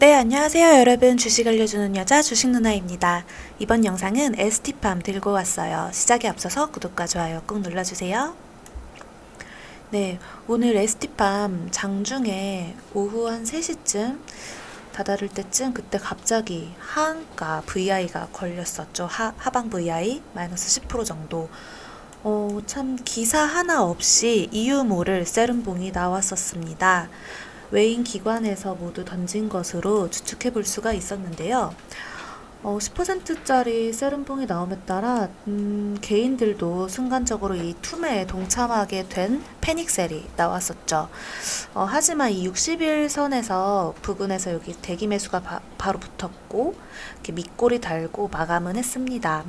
네, 안녕하세요, 여러분. 주식 알려주는 여자 주식 누나입니다. 이번 영상은 ST팜 들고 왔어요. 시작에 앞서서 구독과 좋아요 꾹 눌러주세요. 네, 오늘 ST팜 장중에 오후 한 3시쯤 다다를 때쯤 그때 갑자기 하한가 VI가 걸렸었죠. 하, 하방 VI 마이너스 10% 정도. 어, 참 기사 하나 없이 이유 모를 세rum봉이 나왔었습니다. 외인 기관에서 모두 던진 것으로 추측해 볼 수가 있었는데요. 어, 10%짜리 세rum봉이 나옴에 따라 음, 개인들도 순간적으로 이 투매에 동참하게 된 패닉셀이 나왔었죠. 어, 하지만 이 60일 선에서 부근에서 여기 대기 매수가 바, 바로 붙었고 이렇게 밑골이 달고 마감은 했습니다.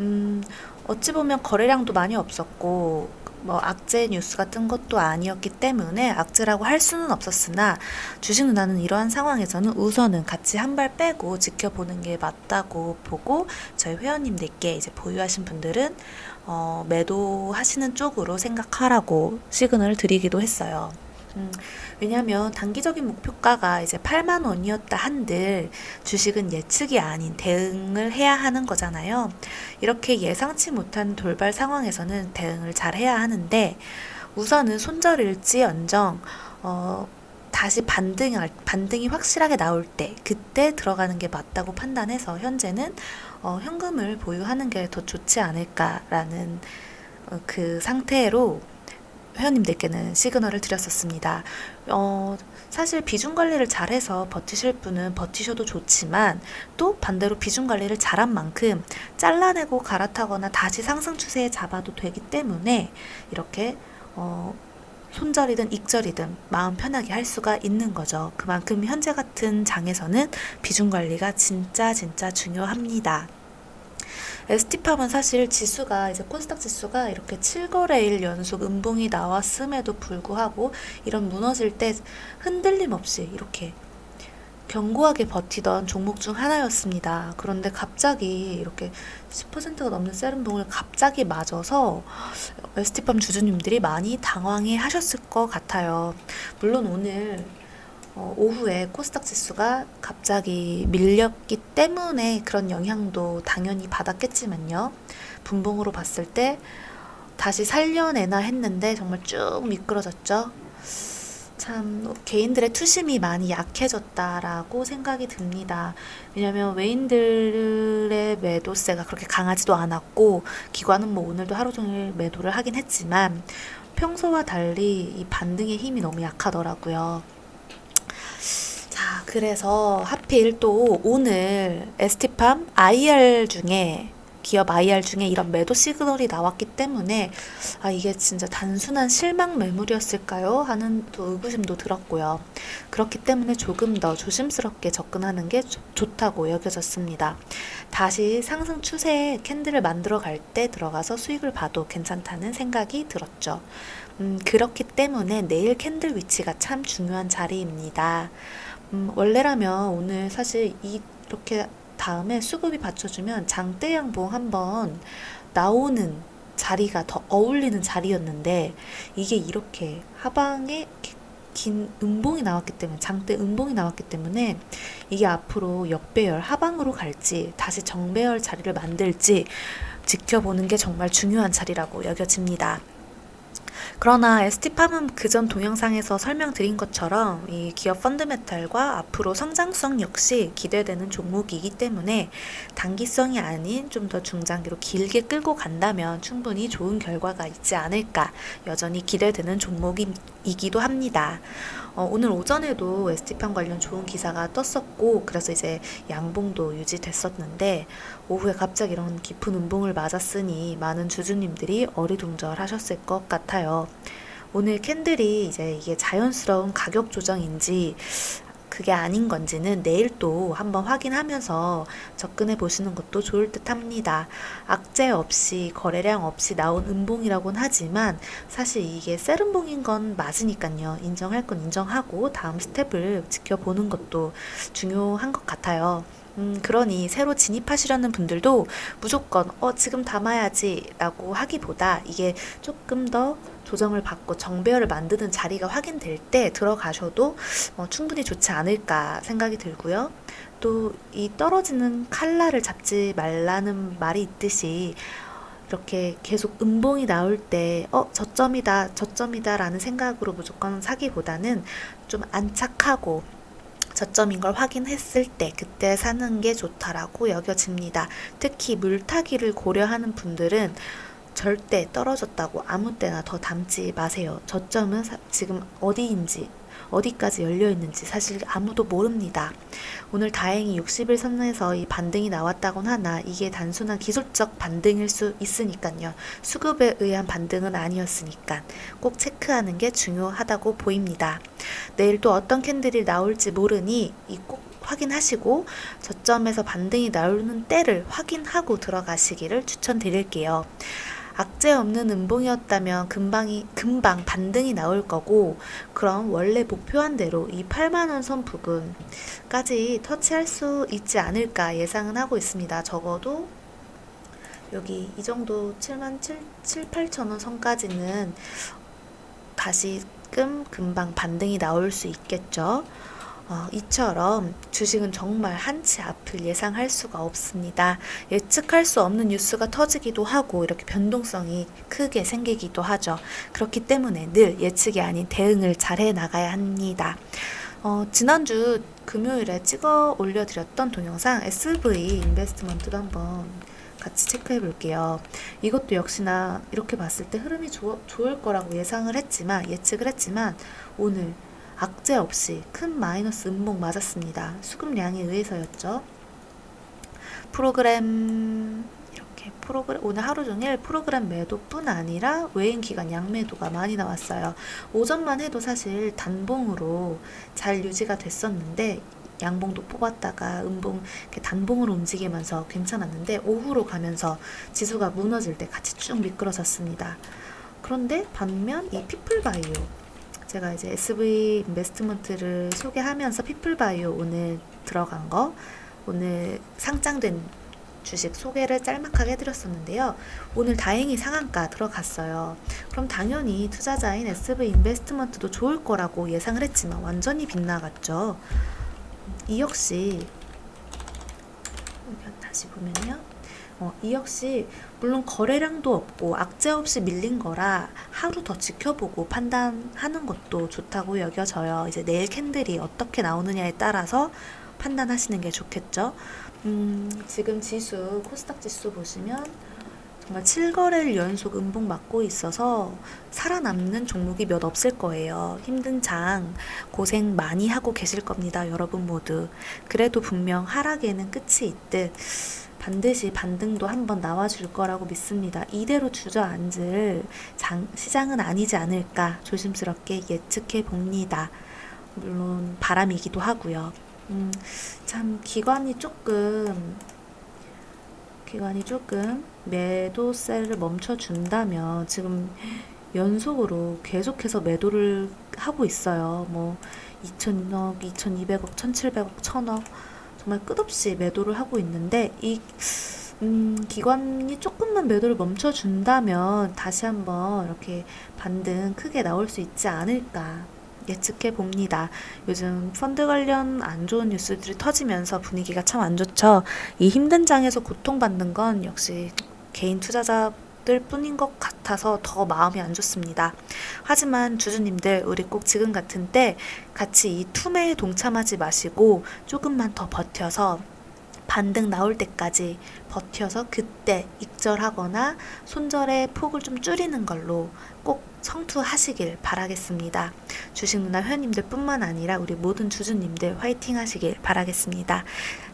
음, 어찌 보면 거래량도 많이 없었고 뭐 악재 뉴스가 뜬 것도 아니었기 때문에 악재라고 할 수는 없었으나 주식 누나는 이러한 상황에서는 우선은 같이 한 발 빼고 지켜보는 게 맞다고 보고 저희 회원님들께 이제 보유하신 분들은 어, 매도하시는 쪽으로 생각하라고 시그널을 드리기도 했어요. 음, 왜냐하면 단기적인 목표가가 이제 8만 원이었다 한들 주식은 예측이 아닌 대응을 해야 하는 거잖아요. 이렇게 예상치 못한 돌발 상황에서는 대응을 잘 해야 하는데 우선은 손절일지언정 어, 다시 반등 반등이 확실하게 나올 때 그때 들어가는 게 맞다고 판단해서 현재는 어, 현금을 보유하는 게 더 좋지 않을까라는 어, 그 상태로 회원님들께는 시그널을 드렸었습니다. 어, 사실 비중 관리를 잘해서 버티실 분은 버티셔도 좋지만 또 반대로 비중 관리를 잘한 만큼 잘라내고 갈아타거나 다시 상승 추세에 잡아도 되기 때문에 이렇게 어, 손절이든 익절이든 마음 편하게 할 수가 있는 거죠. 그만큼 현재 같은 장에서는 비중 관리가 진짜 진짜 중요합니다. ST팜은 사실 지수가 이제 코스닥 지수가 이렇게 7거래일 연속 음봉이 나왔음에도 불구하고 이런 무너질 때 흔들림 없이 이렇게 견고하게 버티던 종목 중 하나였습니다. 그런데 갑자기 이렇게 10%가 넘는 세rum봉을 갑자기 맞아서 ST팜 주주님들이 많이 당황해 하셨을 것 같아요. 물론 오늘 어, 오후에 코스닥 지수가 갑자기 밀렸기 때문에 그런 영향도 당연히 받았겠지만요. 분봉으로 봤을 때 다시 살려내나 했는데 정말 쭉 미끄러졌죠. 참 개인들의 투심이 많이 약해졌다라고 생각이 듭니다. 왜냐하면 외인들의 매도세가 그렇게 강하지도 않았고 기관은 뭐 오늘도 하루 종일 매도를 하긴 했지만 평소와 달리 이 반등의 힘이 너무 약하더라고요. 그래서 하필 또 오늘 에스티팜 IR 중에 기업 IR 중에 이런 매도 시그널이 나왔기 때문에 아 이게 진짜 단순한 실망 매물이었을까요? 하는 또 의구심도 들었고요. 그렇기 때문에 조금 더 조심스럽게 접근하는 게 조, 좋다고 여겨졌습니다. 다시 상승 추세의 캔들을 만들어 갈 때 들어가서 수익을 봐도 괜찮다는 생각이 들었죠. 음, 그렇기 때문에 내일 캔들 위치가 참 중요한 자리입니다. 음, 원래라면 오늘 사실 이렇게 다음에 수급이 받쳐주면 장대 양봉 한번 나오는 자리가 더 어울리는 자리였는데 이게 이렇게 하방에 긴 음봉이 나왔기 때문에 장대 음봉이 나왔기 때문에 이게 앞으로 역배열 하방으로 갈지 다시 정배열 자리를 만들지 지켜보는 게 정말 중요한 자리라고 여겨집니다. 그러나 ST팜은 그전 동영상에서 설명드린 것처럼 이 기업 펀드메탈과 앞으로 성장성 역시 기대되는 종목이기 때문에 단기성이 아닌 좀 더 중장기로 길게 끌고 간다면 충분히 좋은 결과가 있지 않을까 여전히 기대되는 종목이기도 합니다. 어, 오늘 오전에도 ST팜 관련 좋은 기사가 떴었고 그래서 이제 양봉도 유지됐었는데 오후에 갑자기 이런 깊은 음봉을 맞았으니 많은 주주님들이 어리둥절하셨을 것 오늘 캔들이 이제 이게 자연스러운 가격 조정인지 그게 아닌 건지는 내일 또 한번 확인하면서 접근해 보시는 것도 좋을 듯 합니다. 악재 없이 거래량 없이 나온 음봉이라고는 하지만 사실 이게 셀음봉인 건 맞으니까요. 인정할 건 인정하고 다음 스텝을 지켜보는 것도 중요한 것 같아요. 음, 그러니 새로 진입하시려는 분들도 무조건 어, 지금 담아야지 라고 하기보다 이게 조금 더 조정을 받고 정배열을 만드는 자리가 확인될 때 들어가셔도 어, 충분히 좋지 않을까 생각이 들고요. 또 이 떨어지는 칼날을 잡지 말라는 말이 있듯이 이렇게 계속 음봉이 나올 때, 어, 저점이다, 저점이다 라는 생각으로 무조건 사기보다는 좀 안착하고 저점인 걸 확인했을 때 그때 사는 게 좋다라고 여겨집니다. 특히 물타기를 고려하는 분들은 절대 떨어졌다고 아무 때나 더 담지 마세요. 저점은 사- 지금 어디인지 어디까지 열려 있는지 사실 아무도 모릅니다. 오늘 다행히 60일 선에서 이 반등이 나왔다곤 하나 이게 단순한 기술적 반등일 수 있으니까요. 수급에 의한 반등은 아니었으니까 꼭 체크하는 게 중요하다고 보입니다. 내일 또 어떤 캔들이 나올지 모르니 이꼭 확인하시고 저점에서 반등이 나오는 때를 확인하고 들어가시기를 추천드릴게요. 악재 없는 음봉이었다면 금방이 금방 반등이 나올 거고 그럼 원래 목표한 대로 이 8만 원 선 부분까지 터치할 수 있지 않을까 예상은 하고 있습니다. 적어도 여기 이 정도 7만 7, 7 8천 원 선까지는 다시금 금방 반등이 나올 수 있겠죠. 어, 이처럼 주식은 정말 한치 앞을 예상할 수가 없습니다. 예측할 수 없는 뉴스가 터지기도 하고 이렇게 변동성이 크게 생기기도 하죠. 그렇기 때문에 늘 예측이 아닌 대응을 잘해 나가야 합니다. 어, 지난주 금요일에 찍어 올려드렸던 동영상 SV 인베스트먼트도 한번 같이 체크해 볼게요. 이것도 역시나 이렇게 봤을 때 흐름이 좋, 좋을 거라고 예상을 했지만, 예측을 했지만, 오늘 악재 없이 큰 마이너스 음봉 맞았습니다. 수급량에 의해서였죠. 프로그램 이렇게 프로그램 오늘 하루 종일 프로그램 매도뿐 아니라 외인 기간 양매도가 많이 나왔어요. 오전만 해도 사실 단봉으로 잘 유지가 됐었는데 양봉도 뽑았다가 음봉 단봉으로 움직이면서 괜찮았는데 오후로 가면서 지수가 무너질 때 같이 쭉 미끄러졌습니다. 그런데 반면 이 피플바이오 제가 이제 SV 인베스트먼트를 소개하면서 피플바이오 오늘 들어간 거 오늘 상장된 주식 소개를 짤막하게 해드렸었는데요. 오늘 다행히 상한가 들어갔어요. 그럼 당연히 투자자인 SV 인베스트먼트도 좋을 거라고 예상을 했지만 완전히 빗나갔죠. 이 역시 다시 보면요. 어, 이 역시 물론 거래량도 없고 악재 없이 밀린 거라 하루 더 지켜보고 판단하는 것도 좋다고 여겨져요. 이제 내일 캔들이 어떻게 나오느냐에 따라서 판단하시는 게 좋겠죠. 음, 지금 지수, 코스닥 지수 보시면 정말 7거래를 연속 음봉 맞고 있어서 살아남는 종목이 몇 없을 거예요. 힘든 장 고생 많이 하고 계실 겁니다. 여러분 모두. 그래도 분명 하락에는 끝이 있듯 반드시 반등도 한번 나와줄 거라고 믿습니다. 이대로 주저앉을 장, 시장은 아니지 않을까 조심스럽게 예측해 봅니다. 물론 바람이기도 하고요. 음, 참 기관이 조금 기관이 조금 매도세를 멈춰준다면 지금 연속으로 계속해서 매도를 하고 있어요. 뭐 2천억, 2,200억, 1,700억, 1,000억 정말 끝없이 매도를 하고 있는데 이 음, 기관이 조금만 매도를 멈춰준다면 다시 한번 이렇게 반등 크게 나올 수 있지 않을까 예측해 봅니다. 요즘 펀드 관련 안 좋은 뉴스들이 터지면서 분위기가 참 안 좋죠. 이 힘든 장에서 고통받는 건 역시 개인 투자자 들 뿐인 것 같아서 더 마음이 안 좋습니다. 하지만 주주님들, 우리 꼭 지금 같은 때 같이 이 투매에 동참하지 마시고 조금만 더 버텨서 반등 나올 때까지 버텨서 그때 익절하거나 손절의 폭을 좀 줄이는 걸로 꼭 성투하시길 바라겠습니다. 주식 누나 회원님들 뿐만 아니라 우리 모든 주주님들 화이팅 하시길 바라겠습니다.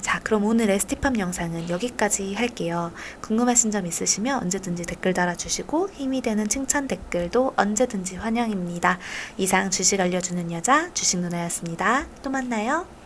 자, 그럼 오늘 에스티팜 영상은 여기까지 할게요. 궁금하신 점 있으시면 언제든지 댓글 달아주시고 힘이 되는 칭찬 댓글도 언제든지 환영입니다. 이상 주식 알려주는 여자 주식 누나였습니다. 또 만나요.